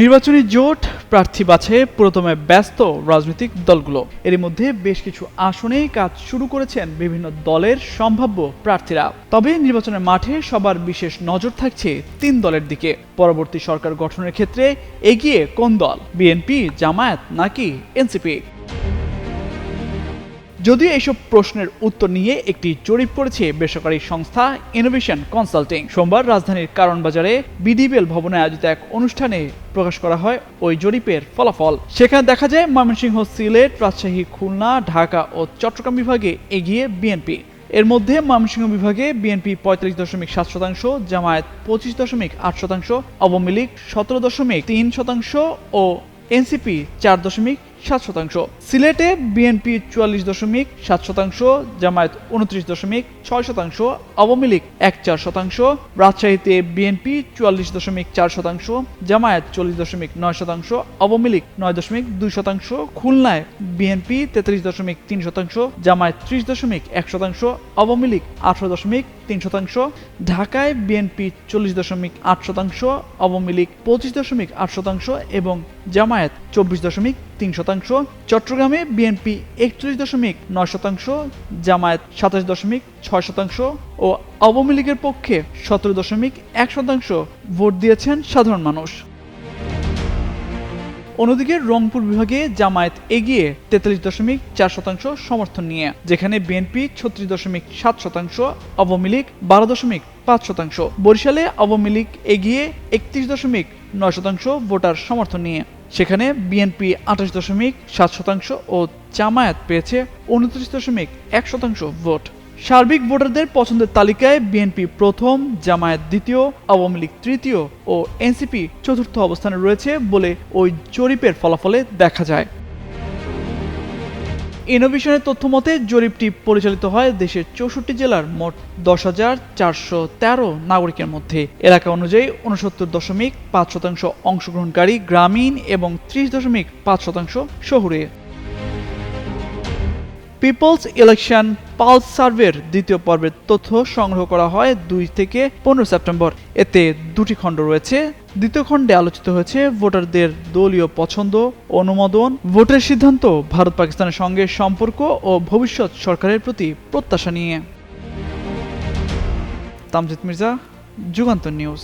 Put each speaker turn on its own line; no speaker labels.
নির্বাচনী জোট প্রার্থী বাছে প্রথমে ব্যস্ত রাজনৈতিক দলগুলো। এর মধ্যে বেশ কিছু আসনে কাজ শুরু করেছেন বিভিন্ন দলের সম্ভাব্য প্রার্থীরা। তবে নির্বাচনের মাঠে সবার বিশেষ নজর থাকছে তিন দলের দিকে। পরবর্তী সরকার গঠনের ক্ষেত্রে এগিয়ে কোন দল? বিএনপি, জামায়াত নাকি এনসিপি? যদিও এইসব প্রশ্নের উত্তর নিয়ে একটি জরিপ করেছে বেসরকারি সংস্থা ইনোভেশন কনসাল্টিং সোমবার রাজধানীর কারণ বাজারে বিডিবিএল ভবনে আয়োজিত এক অনুষ্ঠানে প্রকাশ করা হয় ওই জরিপের ফলাফল। সেখানে দেখা যায়, ময়মনসিংহ সিলেট, রাজশাহী, খুলনা, ঢাকা ও চট্টগ্রাম বিভাগে এগিয়ে বিএনপি। এর মধ্যে ময়মনসিংহ বিভাগে বিএনপি পঁয়তাল্লিশ দশমিক সাত শতাংশ, জামায়াত পঁচিশ দশমিক আট শতাংশ, আওয়ামী লীগ সতেরো দশমিক তিন শতাংশ ও এনসিপি চার দশমিক সাত শতাংশ। সিলেটে বিএনপি চুয়াল্লিশ দশমিক সাত শতাংশ, জামায়াত উনত্রিশ দশমিক ছয় শতাংশ, আওয়ামী লীগ এক চার শতাংশ, রাজশাহীতে বিএনপি চুয়াল্লিশ দশমিক চার শতাংশ, জামায়াত চল্লিশ দশমিক নয় শতাংশ, আওয়ামী লীগ নয় দশমিক দুই শতাংশ, খুলনায় বিএনপি তেত্রিশ দশমিক তিন শতাংশ, জামায়াত ত্রিশ দশমিক এক শতাংশ, আওয়ামী লীগ আঠারো দশমিক তিন শতাংশ, ঢাকায় বিএনপি চল্লিশ দশমিক আট শতাংশ, আওয়ামী লীগ পঁচিশ দশমিক আট শতাংশ এবং জামায়াত চব্বিশ দশমিক তিন শতাংশ, চট্টগ্রামে বিএনপি একচল্লিশ দশমিক নয় শতাংশ, জামায়াত সাতাশ দশমিক ছয় শতাংশ ও আওয়ামী লীগের পক্ষে সতেরো দশমিক এক শতাংশ ভোট দিয়েছেন সাধারণ মানুষ। অন্যদিকে রংপুর বিভাগে জামায়াত এগিয়ে তেতাল্লিশ দশমিক চার শতাংশ সমর্থন নিয়ে, যেখানে বিএনপি ছত্রিশ দশমিক সাত শতাংশ, আওয়ামী লীগ বারো দশমিক পাঁচ শতাংশ। বরিশালে আওয়ামী লীগ এগিয়ে একত্রিশ দশমিক নয় শতাংশ ভোটার সমর্থন নিয়ে। সেখানে বিএনপি আঠাশ দশমিক সাত শতাংশ ও জামায়াত পেয়েছে উনত্রিশ দশমিক এক শতাংশ ভোট। সার্বিক ভোটারদের পছন্দের তালিকায় বিএনপি প্রথম, জামায়াত দ্বিতীয়, আওয়ামী লীগ তৃতীয় ও এনসিপি চতুর্থ অবস্থানে রয়েছে বলে ওই জরিপের ফলাফলে দেখা যায়। ইনোভেশনের তথ্য মতে, জরিপটি পরিচালিত হয় দেশের চৌষট্টি জেলার মোট দশ হাজার চারশো তেরো নাগরিকের মধ্যে। এলাকা অনুযায়ী উনসত্তর দশমিক পাঁচ শতাংশ অংশগ্রহণকারী গ্রামীণ এবং ত্রিশ দশমিক পাঁচ শতাংশ শহুরে। পিপলস ইলেকশন পালস সার্ভের দ্বিতীয় পর্বের তথ্য সংগ্রহ করা হয় দুই থেকে পনেরো সেপ্টেম্বর। এতে দুটি খণ্ড রয়েছে। দ্বিতীয় খণ্ডে আলোচিত হয়েছে ভোটারদের দলীয় পছন্দ, অনুমোদন, ভোটের সিদ্ধান্ত, ভারত পাকিস্তানের সঙ্গে সম্পর্ক ও ভবিষ্যৎ সরকারের প্রতি প্রত্যাশা নিয়ে। তামজিদ মির্জা, যুগান্তর নিউজ।